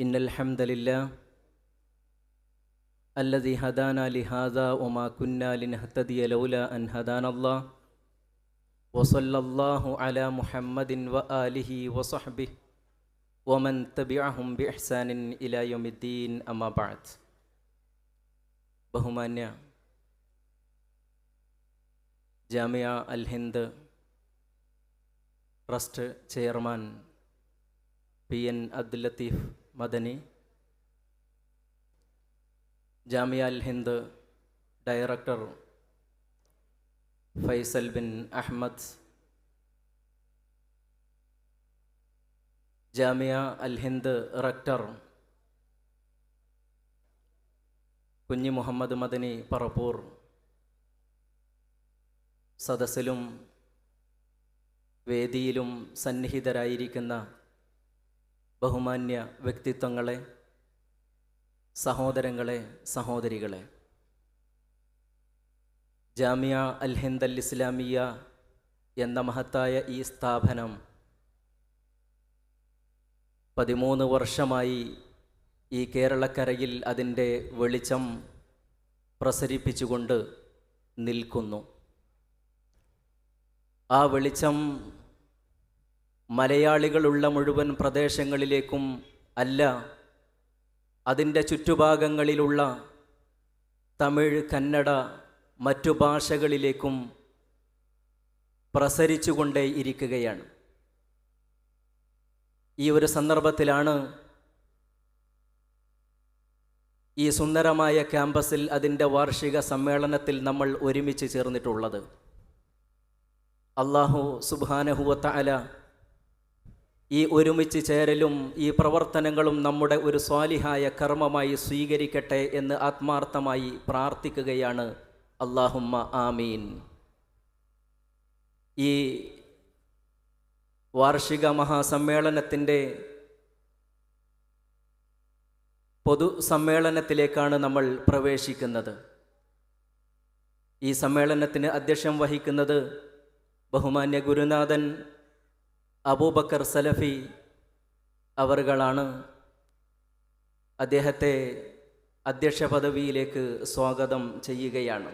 إن الحمد لله الذي هدانا لهذا وما كنا لنهتدي لولا أن هدانا الله. وصلى الله على محمد وآله وصحبه ومن تبعهم بإحسان إلى يوم الدين. أما بعد. ബഹുമാന്യ نعم جامعة الهند رست شيرمان P N Abdul Latheef Madani Jamia Al Hind director Faisal bin Ahmed Jamia Al Hind rector Kunhi Muhammad Madani Parappur സദസ്സിലും വേദിയിലും സന്നിഹിതരായിരിക്കുന്ന ബഹുമാന്യ വ്യക്തിത്വങ്ങളെ സഹോദരങ്ങളെ സഹോദരികളെ. ജാമിയ അൽ ഹിന്ദ് അൽ ഇസ്ലാമിയ എന്ന മഹത്തായ ഈ സ്ഥാപനം പതിമൂന്ന് വർഷമായി ഈ കേരളക്കരയിൽ അതിന്റെ വെളിച്ചം പ്രസരിപ്പിച്ചുകൊണ്ട് നിൽക്കുന്നു. ആ വെളിച്ചം മലയാളികളുള്ള മുഴുവൻ പ്രദേശങ്ങളിലേക്കും അല്ല അതിന്റെ ചുറ്റുഭാഗങ്ങളിലുള്ള തമിഴ് കന്നഡ മറ്റു ഭാഷകളിലേക്കും പ്രസരിച്ചുകൊണ്ടേ ഇരിക്കുകയാണ്. ഈ ഒരു സന്ദർഭത്തിലാണ് ഈ സുന്ദരമായ ക്യാമ്പസിൽ അതിന്റെ വാർഷിക സമ്മേളനത്തിൽ നമ്മൾ ഒരുമിച്ച് ചേർന്നിട്ടുള്ളത്. അള്ളാഹു സുബാനഹുവത്ത അല ഈ ഒരുമിച്ച് ചേരലും ഈ പ്രവർത്തനങ്ങളും നമ്മുടെ ഒരു സ്വാലിഹായ കർമ്മമായി സ്വീകരിക്കട്ടെ എന്ന് ആത്മാർത്ഥമായി പ്രാർത്ഥിക്കുകയാണ്. അള്ളാഹുമ്മ ആമീൻ. ഈ വാർഷിക മഹാസമ്മേളനത്തിന്റെ പൊതുസമ്മേളനത്തിലേക്കാണ് നമ്മൾ പ്രവേശിക്കുന്നത്. ഈ സമ്മേളനത്തിന് അധ്യക്ഷം വഹിക്കുന്നത് ബഹുമാന്യ ഗുരുനാഥൻ അബൂബക്കർ സലഫി അവറുകളാണ് അദ്ദേഹത്തെ അധ്യക്ഷ പദവിയിലേക്ക് സ്വാഗതം ചെയ്യുകയാണ്.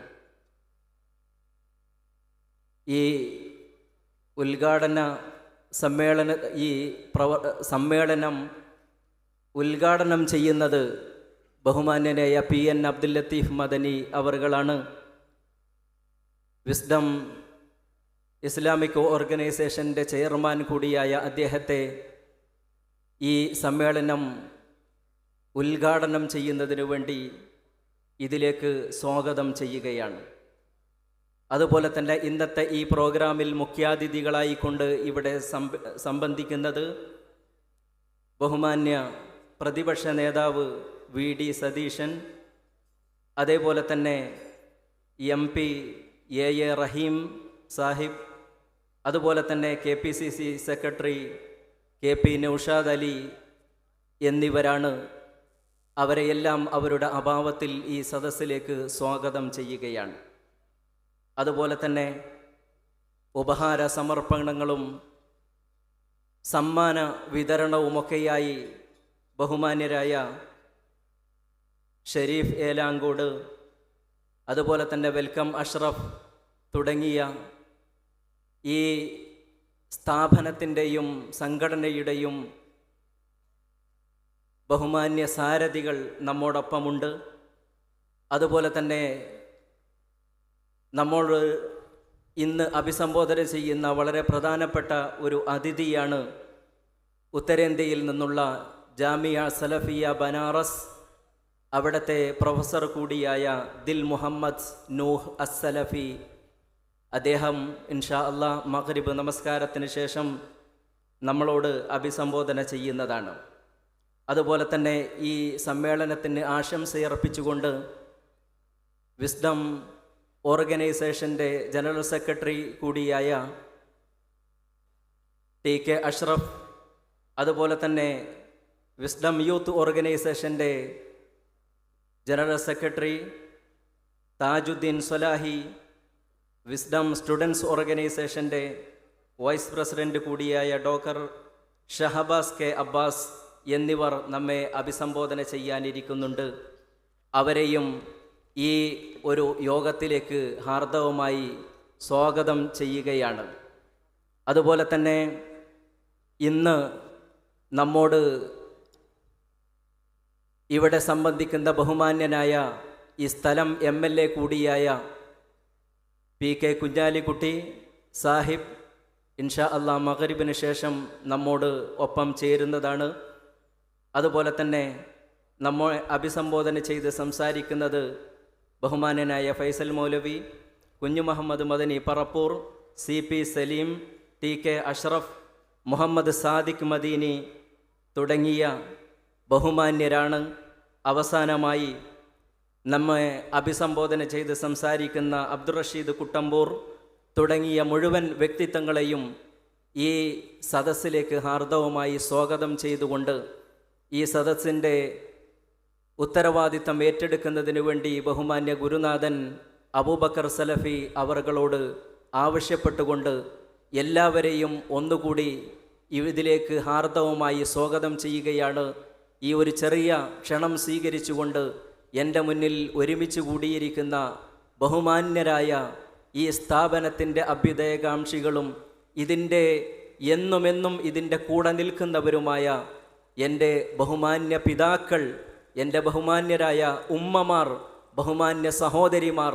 ഈ ഉദ്ഘാടന സമ്മേളന ഈ പ്രവ സമ്മേളനം ഉദ്ഘാടനം ചെയ്യുന്നത് ബഹുമാന്യനായ പി എൻ അബ്ദുൽ ലത്തീഫ് മദനി അവറുകളാണ് വിസ്ഡം ഇസ്ലാമിക് ഓർഗനൈസേഷന്റെ ചെയർമാൻ കൂടിയായ അദ്ദേഹത്തെ ഈ സമ്മേളനം ഉദ്ഘാടനം ചെയ്യുന്നതിനു വേണ്ടി ഇതിലേക്ക് സ്വാഗതം ചെയ്യുകയാണ്. അതുപോലെ തന്നെ ഇന്നത്തെ ഈ പ്രോഗ്രാമിൽ മുഖ്യാതിഥികളായിക്കൊണ്ട് ഇവിടെ സംബന്ധിക്കുന്നത് ബഹുമാന്യ പ്രതിപക്ഷ നേതാവ് വി ഡി സതീശൻ അതേപോലെ തന്നെ M P A A Raheem sahib അതുപോലെ തന്നെ K P C C secretary K P Naushad Ali എന്നിവരാണ് അവരെയെല്ലാം അവരുടെ അഭാവത്തിൽ ഈ സദസ്സിലേക്ക് സ്വാഗതം ചെയ്യുകയാണ്. അതുപോലെ തന്നെ ഉപഹാര സമർപ്പണങ്ങളും സമ്മാന വിതരണവുമൊക്കെയായി ബഹുമാന്യരായ ഷെരീഫ് ഏലാങ്കോട് അതുപോലെ തന്നെ വെൽക്കം അഷ്റഫ് തുടങ്ങിയ ഈ സ്ഥാപനത്തിന്റെയും സംഘടനയുടെയും ബഹുമാന്യ സാരഥികൾ നമ്മോടൊപ്പമുണ്ട്. അതുപോലെ തന്നെ നമ്മോട് ഇന്ന് അഭിസംബോധന ചെയ്യുന്ന വളരെ പ്രധാനപ്പെട്ട ഒരു അതിഥിയാണ് ഉത്തരേന്ത്യയിൽ നിന്നുള്ള ജാമിയ സലഫിയ ബനാറസ് അവിടുത്തെ പ്രൊഫസർ കൂടിയായ ദിൽ മുഹമ്മദ് നൂഹ് അസ്സലഫി അദ്ദേഹം ഇൻഷാ അല്ലാ മഹരിബ് നമസ്കാരത്തിന് ശേഷം നമ്മളോട് അഭിസംബോധന ചെയ്യുന്നതാണ്. അതുപോലെ തന്നെ ഈ സമ്മേളനത്തിന് ആശംസയർപ്പിച്ചുകൊണ്ട് വിസ്ഡം ഓർഗനൈസേഷന്റെ ജനറൽ സെക്രട്ടറി കൂടിയായ ടി കെ അഷ്റഫ് അതുപോലെ തന്നെ വിസ്ഡം യൂത്ത് ഓർഗനൈസേഷന്റെ general secretary Thajuddeen Swalahi Wisdom Students ഓർഗനൈസേഷന്റെ വൈസ് പ്രസിഡന്റ് കൂടിയായ ഡോക്ടർ ഷഹബാസ് കെ അബ്ബാസ് എന്നിവർ നമ്മെ അഭിസംബോധന ചെയ്യാനിരിക്കുന്നുണ്ട്. അവരെയും ഈ ഒരു യോഗത്തിലേക്ക് ഹാർദവമായി സ്വാഗതം ചെയ്യുകയാണ്. അതുപോലെ തന്നെ ഇന്ന് നമ്മോട് ഇവിടെ സംബന്ധിക്കുന്ന ബഹുമാന്യനായ ഈ സ്ഥലം എം എൽ എ കൂടിയായ പി കെ കുഞ്ഞാലിക്കുട്ടി സാഹിബ് ഇൻഷാ അള്ളാ മകരിബിന് ശേഷം നമ്മോട് ഒപ്പം ചേരുന്നതാണ്. അതുപോലെ തന്നെ നമ്മെ അഭിസംബോധന ചെയ്ത് സംസാരിക്കുന്നത് ബഹുമാനനായ Faisal Moulavi Kunhi Muhammad Madani Parappur C P Saleem T K Ashraf Muhammad Sadiq Madeeni തുടങ്ങിയ ബഹുമാന്യരാണ്. അവസാനമായി നമ്മെ അഭിസംബോധന ചെയ്ത് സംസാരിക്കുന്ന അബ്ദുറഷീദ് കുട്ടമ്പൂർ തുടങ്ങിയ മുഴുവൻ വ്യക്തിത്വങ്ങളെയും ഈ സദസ്സിലേക്ക് ഹാർദവുമായി സ്വാഗതം ചെയ്തുകൊണ്ട് ഈ സദസ്സിന്റെ ഉത്തരവാദിത്തം ഏറ്റെടുക്കുന്നതിന് വേണ്ടി ബഹുമാന്യ ഗുരുനാഥൻ അബൂബക്കർ സലഫി അവറുകളോട് ആവശ്യപ്പെട്ടുകൊണ്ട് എല്ലാവരെയും ഒന്നുകൂടി ഇതിലേക്ക് ഹാർദവുമായി സ്വാഗതം ചെയ്യുകയാണ് ഈ ഒരു ചെറിയ ക്ഷണം സ്വീകരിച്ചുകൊണ്ട് എന്റെ മുന്നിൽ ഒരുമിച്ച് കൂടിയിരിക്കുന്ന ബഹുമാന്യരായ ഈ സ്ഥാപനത്തിന്റെ അഭ്യുദയകാംക്ഷികളും ഇതിന്റെ എന്നുമെന്നും ഇതിന്റെ കൂടെ നിൽക്കുന്നവരുമായ എന്റെ ബഹുമാന്യ പിതാക്കൾ എന്റെ ബഹുമാന്യരായ ഉമ്മമാർ ബഹുമാന്യ സഹോദരിമാർ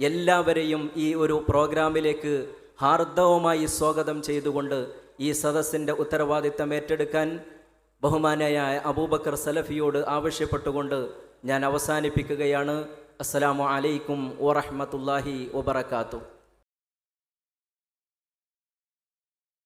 എല്ലാവരെയും ഈ ഒരു പ്രോഗ്രാമിലേക്ക് ഹാർദവമായി സ്വാഗതം ചെയ്തുകൊണ്ട് ഈ സദസ്സിന്റെ ഉത്തരവാദിത്തം ഏറ്റെടുക്കാൻ ബഹുമാനായ അബൂബക്കർ സലഫിയോട് ആവശ്യപ്പെട്ടുകൊണ്ട് ഞാൻ അവസാനിപ്പിക്കുകയാണ്. അസ്സലാമു അലൈക്കും വറഹ്മത്തുള്ളാഹി വബറകാതുഹു.